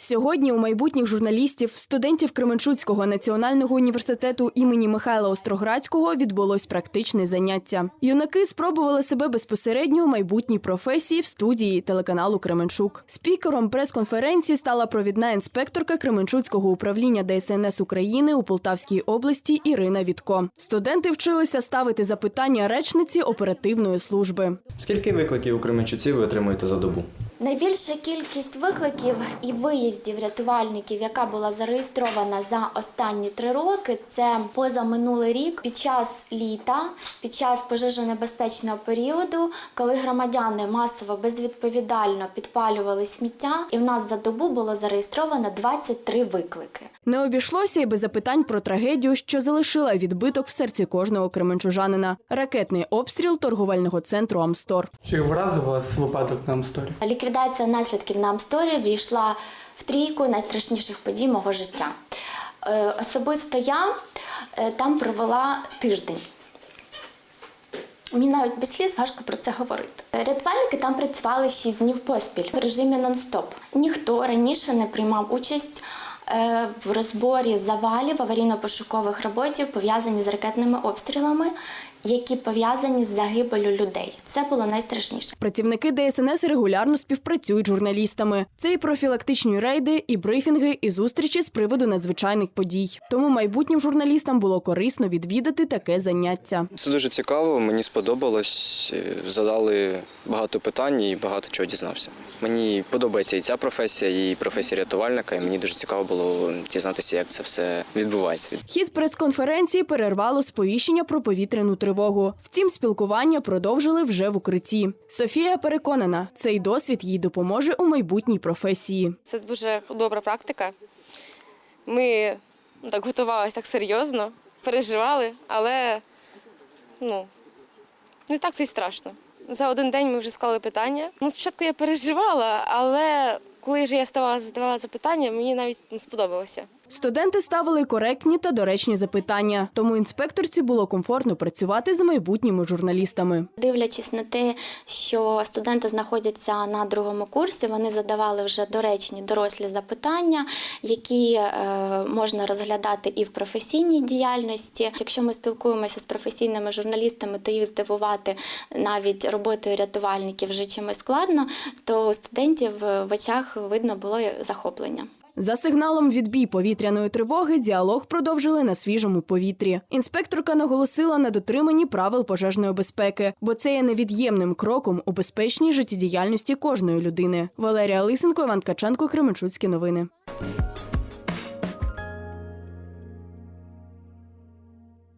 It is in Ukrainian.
Сьогодні у майбутніх журналістів, студентів Кременчуцького національного університету імені Михайла Остроградського відбулось практичне заняття. Юнаки спробували себе безпосередньо у майбутній професії в студії телеканалу Кременчук. Спікером прес-конференції стала провідна інспекторка Кременчуцького управління ДСНС України у Полтавській області Ірина Вітко. Студенти вчилися ставити запитання речниці оперативної служби. Скільки викликів у Кременчуці ви отримуєте за добу? Найбільша кількість викликів і виїздів рятувальників, яка була зареєстрована за останні три роки, це позаминулий рік під час літа, під час пожежонебезпечного періоду, коли громадяни масово безвідповідально підпалювали сміття, і в нас за добу було зареєстровано 23 виклики. Не обійшлося й без запитань про трагедію, що залишила відбиток в серці кожного кременчужанина. Ракетний обстріл торговельного центру Амстор. Чи вразив вас випадок на Амсторі? Ліквідація наслідків на Амсторі війшла в трійку найстрашніших подій мого життя. Е, Особисто я е, там провела тиждень. Мені навіть без сліз важко про це говорити. Е, Рятувальники там працювали 6 днів поспіль в режимі нон-стоп. Ніхто раніше не приймав участь в розборі завалів аварійно-пошукових роботів, пов'язані з ракетними обстрілами, які пов'язані з загибелю людей. Це було найстрашніше. Працівники ДСНС регулярно співпрацюють з журналістами. Це і профілактичні рейди, і брифінги, і зустрічі з приводу надзвичайних подій. Тому майбутнім журналістам було корисно відвідати таке заняття. Це дуже цікаво, мені сподобалось. е, Задали багато питань і багато чого дізнався. Мені подобається і ця професія, і професія рятувальника, і мені дуже цікаво було дізнатися, як це все відбувається. Хід прес-конференції перервало сповіщення про повітряну тривогу. Втім, спілкування продовжили вже в укритті. Софія переконана, цей досвід їй допоможе у майбутній професії. Це дуже добра практика. Ми так готувалися так серйозно, переживали, але ну, не так це й страшно. За один день ми вже склали питання. Ну, спочатку я переживала, але коли вже я ставала задавала запитання, мені навіть ну, сподобалося. Студенти ставили коректні та доречні запитання, тому інспекторці було комфортно працювати з майбутніми журналістами. Дивлячись на те, що студенти знаходяться на другому курсі, вони задавали вже доречні дорослі запитання, які е, можна розглядати і в професійній діяльності. Якщо ми спілкуємося з професійними журналістами, то їх здивувати навіть роботою рятувальників вже чимось складно, то у студентів в очах видно було захоплення. За сигналом відбій повітряної тривоги діалог продовжили на свіжому повітрі. Інспекторка наголосила на дотриманні правил пожежної безпеки, бо це є невід'ємним кроком у безпечній життєдіяльності кожної людини. Валерія Лисенко, Іван Каченко, Кременчуцькі новини.